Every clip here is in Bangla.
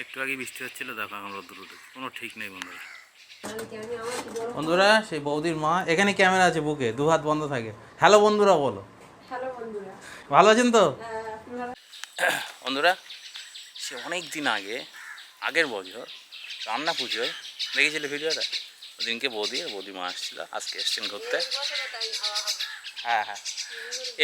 একটু আগে বৃষ্টি হচ্ছিল দেখো এখন রোদ্দুর উঠে কোনো ঠিক নেই বন্ধুরা। বন্ধুরা সেই বৌদির মা এখানে ক্যামেরা আছে বুকে দু হাত বন্ধ থাকে। হ্যালো বন্ধুরা বলো। ভালো আছেন তো? হ্যাঁ বন্ধুরা সে অনেক দিন আগে আগের বছর রান্না পুজোয় দেখেছিলে ভিডিওটা? ওদিনকে বৌদি আর বৌদি মা আসছিল আজকে এসছেন ঘুরতে। হ্যাঁ হ্যাঁ।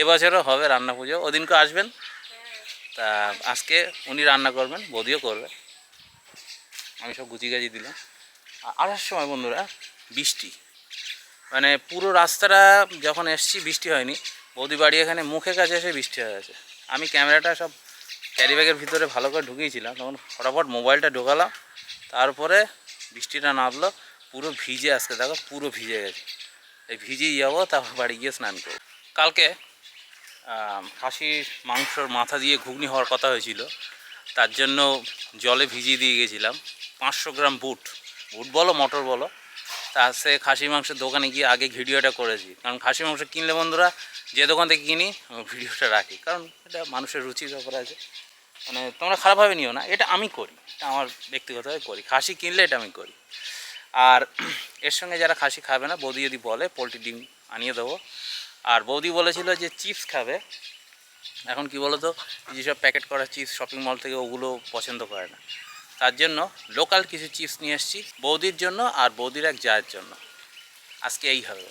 এবছরও হবে রান্না পুজো। ওদিনকে আসবেন? তা আজকে উনি রান্না করবেন, বৌদিও করবে। আমি সব গুচি গাছি দিলাম। আসার সময় বন্ধুরা, বৃষ্টি। মানে পুরো রাস্তাটা যখন এসছি, বৃষ্টি হয়নি। বৌদি বাড়ি এখানে মুখে কাছে এসে বৃষ্টি হয়ে গেছে। আমি ক্যামেরাটা সব ক্যারি ব্যাগের ভিতরে ভালো করে ঢুকিয়েছিলাম। তখন ফটাফট মোবাইলটা ঢোকালাম। তারপরে বৃষ্টিটা নামলো, পুরো ভিজে আজকে, দেখো, পুরো ভিজে গেছে। এই ভিজেই যাব, তারপর বাড়ি গিয়ে স্নান করব। কালকে খাসির মাংসর মাথা দিয়ে ঘুগনি হওয়ার কথা হয়েছিল। তার জন্য জলে ভিজিয়ে দিয়ে গেছিলাম। পাঁচশো গ্রাম বুট। বুট বলো, মটর বলো। তা সে খাসি মাংসের দোকানে গিয়ে আগে ভিডিওটা করেছি। কারণ খাসি মাংস কিনলে বন্ধুরা, যে দোকান থেকে কিনি ভিডিওটা রাখি। কারণ এটা মানুষের রুচির ব্যাপার আছে। মানে তোমরা খারাপভাবে নিও না, এটা আমি করি। এটা আমার ব্যক্তিগতভাবে করি। খাসি কিনলে এটা আমি করি। আর এর সঙ্গে যারা খাসি খাবে না, বৌদি যদি বলে, পোলট্রি ডিম আনিয়ে দেবো। আর বৌদি বলেছিল যে চিপস খাবে। এখন কি বলো তো যেসব প্যাকেট করা চিপস শপিং মল থেকে ওগুলো পছন্দ করে না। তার জন্য লোকাল কিছু চিপস নিয়ে এসেছি, বৌদির জন্য আর বৌদির এক জায়ের জন্য। আজকে এই হবে।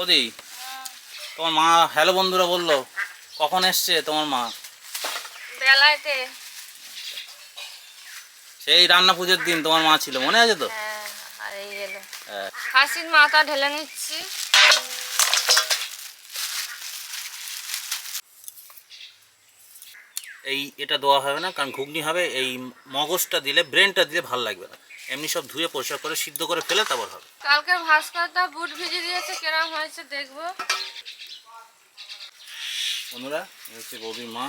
ওদি তোমার মা, হ্যালো বন্ধুরা বলল, কখন এসছে তোমার মা? সেই রান্না পুজোর দিন তোমার মা ছিল মনে আছে তো? হ্যাঁ হ্যাঁ। খাসির মাথা ঢেলে নিচ্ছি। এই এটা দেওয়া হবে না কারণ ঘুগনি হবে এই মগজটা দিলে ব্রেনটা দিলে ভালো লাগবে না। এমনি সব ধুয়ে পরিষ্কার করে সিদ্ধ করে ফেলে তারপর হবে। কালকে ভাস্করটা বুট ভিজে দিয়েছে কেরাম হয়েছে দেখব। বন্ধুরা হচ্ছে বৌদির মা।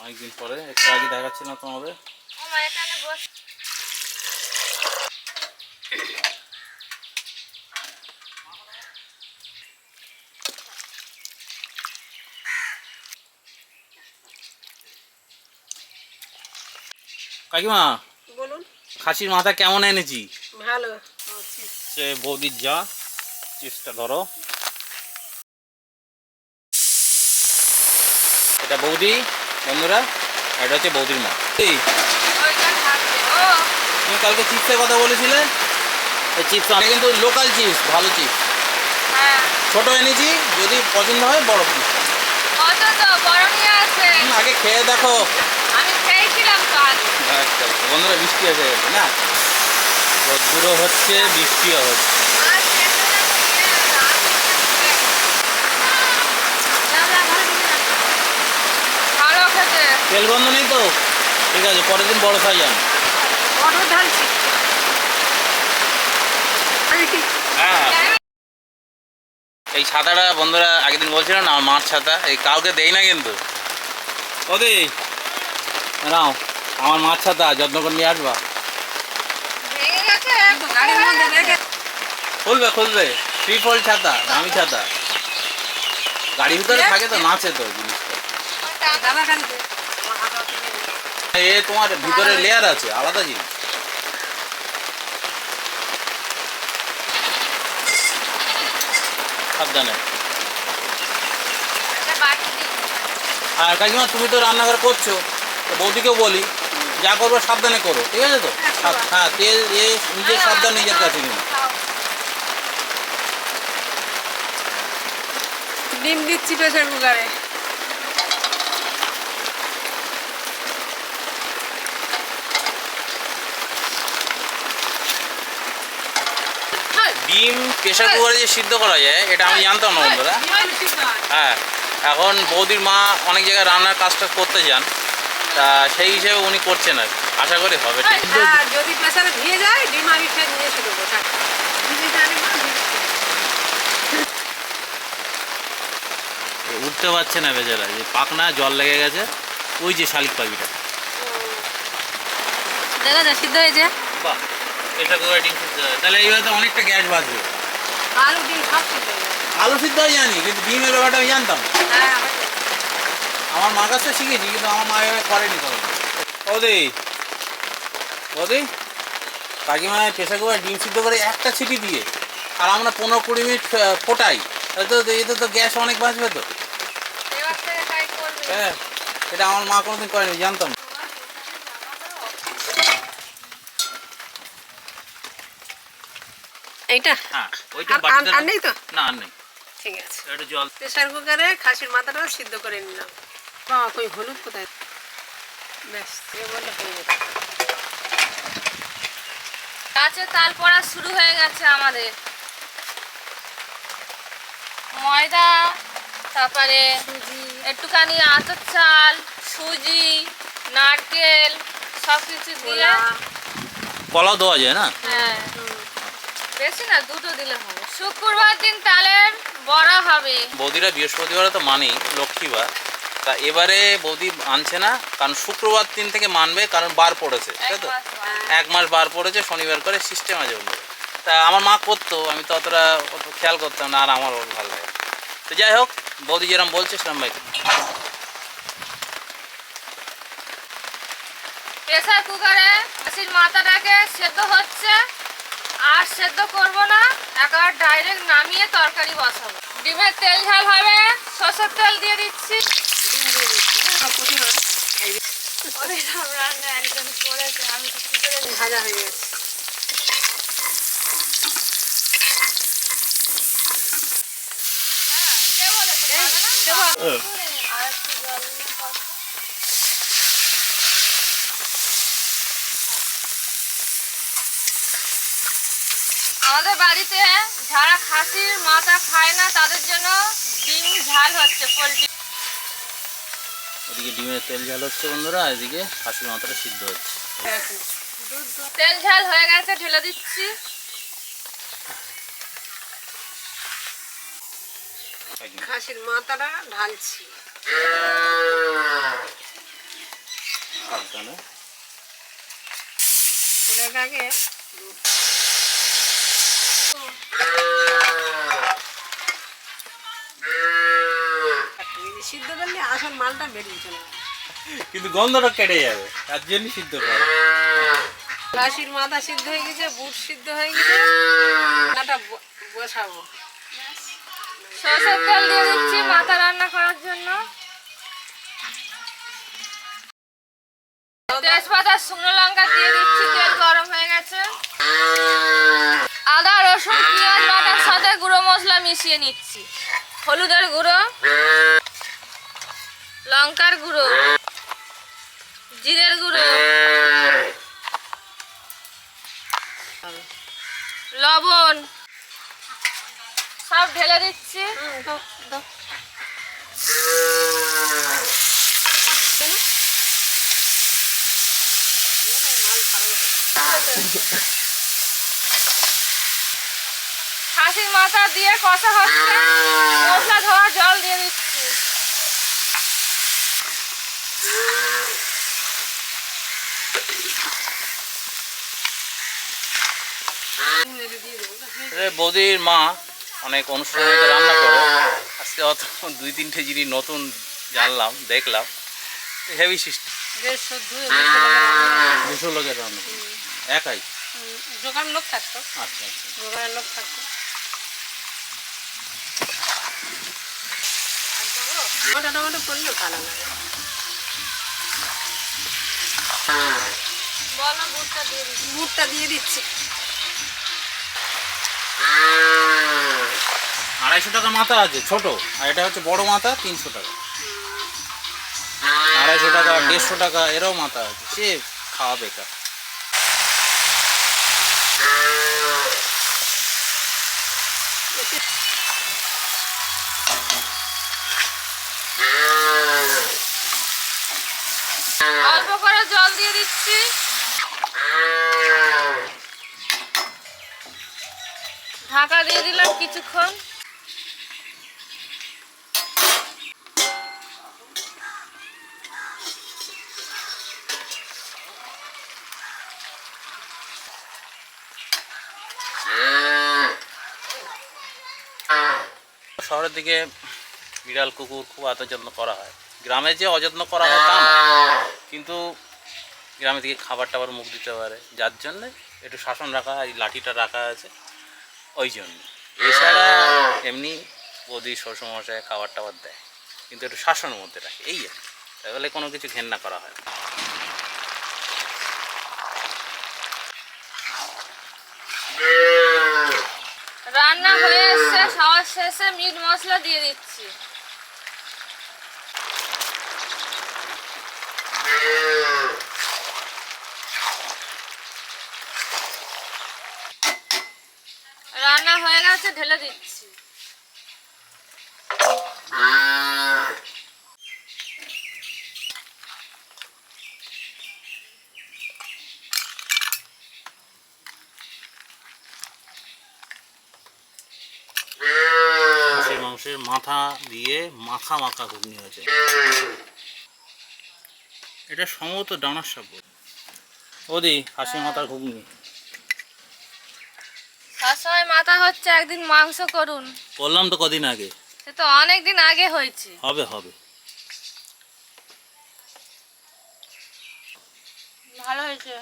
অনেকদিন পরে একটু আগে দেখাচ্ছিলাম তোমাদের। মা এখানে বস কাকিমা বলুন। খাসির মাথা কেমন এনেছি? ভালো। সে বৌদির যা চিপসটা ধরো। এটা বৌদি বন্ধুরা এটা হচ্ছে বৌদির মা এই ওইটা থাকবে ও তুমি কালকে চিপসের কথা বলেছিলে? এই চিপস আমি কিন্তু লোকাল চিপস ভালো চিপস। হ্যাঁ। ছোট এনেছি যদি পছন্দ হয় বড় পিস আছে। আগে খেয়ে দেখো। আমি খেয়েছিলাম তো আচ্ছা। বন্ধুরা বৃষ্টি গেছে না? রোদ্দুরও হচ্ছে বৃষ্টিও হচ্ছে। তেল গন্ধ নেই তো? ঠিক আছে পরের দিন বড় সাইজ আন হ্যাঁ। এই ছাতাটা বন্ধুরা আগের দিন বলছিল না আমার মাছ ছাতা। এই কাউকে দেই না কিন্তু। ওদি নাও আমার মাছ ছাতা যত্ন করে নিয়ে আসবা। খুলবে খুলবে। থ্রি ফোল্ড ছাতা দামি ছাতা। গাড়ির ভিতরে থাকে তো নাচে তো জিনিসটা। এ তোমার ভিতরে লেয়ার আছে আলাদা জিনিস। সাবধানে। আর কাকিমা তুমি তো রান্নাঘর করছ তো বৌদিকেও বলি যা করব সাবধানে করো ঠিক আছে তো? হ্যাঁ তেল এ নিজের সাবধান নিজের কাছে নিন ডিম দিচ্ছি প্রেশার কুকারে। ডিম প্রেশার কুকারে যে সিদ্ধ করা যায় এটা আমি জানতাম না বন্ধুরা। হ্যাঁ এখন বৌদির মা অনেক জায়গায় রান্নার কাজটা করতে যান তা সেই হিসেবে উনি করছেন আর আশা করি হবে হ্যাঁ, যদি প্রেসারে ভিজে যায় ডিম আমি ফের নিয়ে এসে দেবো। উঠতে পারছে না বেচারা যে পাকনা জল লেগে গেছে ওই যে শালিক পাখিটা। দেখা যায় সিদ্ধ হয়েছে? বাহ। প্রেশার কুকারে ডিম সিদ্ধ হয়। তাহলে এইভাবে তো অনেকটা গ্যাস বাঁচবে আলু ডিম সব সিদ্ধ আলু সিদ্ধ হয় জানি কিন্তু ডিমের ব্যাপারটা আমি জানতাম। হ্যাঁ আমার মার কাছ শিখেছি কিন্তু আমার মা এভাবে করেনি কখনো। ওদি ওদি কাকিমা প্রেশার কুকারে ডিম সিদ্ধ করে একটা ছিটি দিয়ে আর আমরা পনেরো কুড়ি মিনিট ফোটাই। তাহলে তো এতে তো গ্যাস অনেক বাঁচবে তো। হ্যাঁ এটা আমার মা কোনোদিন করেনি জানতাম। এইটা? হ্যাঁ ওইটা আর- নেই তো? না আর নেই। ঠিক আছে। একটু জল। প্রেশার কুকারে খাসির মাথাটা সিদ্ধ করে নিলাম। বাবা কই হলুদ কোথায়? ব্যাস এ বললে হয়ে গাছে। তাল পড়া শুরু হয়ে গেছে আমাদের। ময়দা তারপরে একটুখানি আতর চাল সুজি নারকেল সব কিছু দিয়ে কলাও দেওয়া যায় না? হ্যাঁ। বেশি না দুটো দিলে হবে। শুক্রবার দিন তালের বড়া হবে। বৌদিরা বৃহস্পতিবারে তো মানেই লক্ষ্মীবার তা এবারে বৌদি আনছে না কারণ শুক্রবার দিন থেকে মানবে কারণ বার পড়েছে তাই তো? এক মাস বার। পড়েছে শনিবার করে সিস্টেম আছে তা আমার মা করতো আমি তো অতটা অত খেয়াল করতাম না আর আমার ওর ভালো লাগে তো যাই হোক বৌদি যেরকম বলছে সেরকম ভাই প্রেসার কুকারে মাথাটাকে সেদ্ধ হচ্ছে। সেদ্ধ করব না একবার ডাইরেক্ট নামিয়ে তরকারি বসাবো। ডিমের তেল ঝাল হবে সর্ষের তেল দিয়ে দিচ্ছি। রান্না একজন করেছে আমি ভাজা হয়ে গেছে। কে বলেছে। আর একটু জল আমাদের বাড়িতে যারা খাসির মাথা খায় না তাদের জন্য ডিম ঝাল হচ্ছে পোলট্রি। এদিকে ডিমের তেল ঝাল হচ্ছে বন্ধুরা এদিকে খাসির মাথাটা সিদ্ধ হচ্ছে। তেল ঝাল হয়ে গেছে ঢেলে দিচ্ছি। খাসির মাথাটা ঢালছি। সাবধানে। ফুলের আগে সিদ্ধ করলে আসল মালটা বেরিয়ে চলে কিন্তু গন্ধটা কেটে যাবে তার জন্যই সিদ্ধ করে। মাথা সিদ্ধ হয়ে গেছে বুট সিদ্ধ হয়ে গেছে। রান্নাটা বসাবো। সরষের তেল দিয়ে দিচ্ছি মাথা রান্না করার জন্য। তেজপাতা শুকনো লঙ্কা দিয়ে দিচ্ছি তেল গরম হয়ে গেছে। মিশিয়ে নিচ্ছি। হলুদের গুঁড়ো লঙ্কার গুঁড়ো জিরের গুঁড়ো লবণ সব ঢেলে দিচ্ছি। হুম, দাও, দাও। দিয়ে না, মাল ছাড়াবো তো। খাসির মাথা দিয়ে কষা হচ্ছে। মশলা ধোয়া জল দিয়ে দিচ্ছি। বৌদির মা অনেক অনুষ্ঠানে তো রান্না করে। আজকে অত দুই তিনটে জিনিস নতুন জানলাম দেখলাম। হেভি সিস্টেম দুশো লোকের রান্না। একাই? দোকান লোক থাকতো। আচ্ছা আচ্ছা। লোক থাকতো। টমেটো টমেটো করলেও ভালো লাগে। বুটটা দিয়ে দিচ্ছি। মুখটা দিয়ে দিচ্ছি। আড়াইশো টাকা মাথা আছে ছোট। আর এটা হচ্ছে বড় মাথা তিনশো টাকা। আড়াইশো টাকা দেড়শো টাকা এরও মাথা আছে। সে খাওয়া বেকার অল্প করে জল দিয়ে দিচ্ছি। ঢাকা দিয়ে দিলাম কিছুক্ষণ। শহরের দিকে বিড়াল, কুকুর খুব আদর যত্ন করা হয়। গ্রামে যে অযত্ন করা হয় তা না। কিন্তু গ্রামে থেকে খাবার টাবার মুখ দিতে পারে। যার জন্যে একটু শাসন রাখা এই লাঠিটা রাখা আছে ওই জন্য। এছাড়া এমনি বৌদি শ্বশুরমশাই খাবার টাবার দেয় কিন্তু একটু শাসনের মধ্যে রাখে এই আর। তাহলে কোনো কিছু ঘেন্না করা হয় না। রান্না হয়ে এসছে খাওয়ার শেষে মিট মশলা দিয়ে দিচ্ছি। রান্না হয়ে গেছে ঢেলে দিচ্ছি। মাংসের মাথা দিয়ে মাখা মাখা ঘুগনি হয়েছে। এটা সম্ভবত ডানার সাপ ওদি হাসি মাথার ঘুগনি। সবসময় মাথা হচ্ছে একদিন মাংস করুন। বললাম তো কদিন আগে। সে তো অনেক দিন আগে হয়েছে। হবে হবে। ভালো হয়েছে।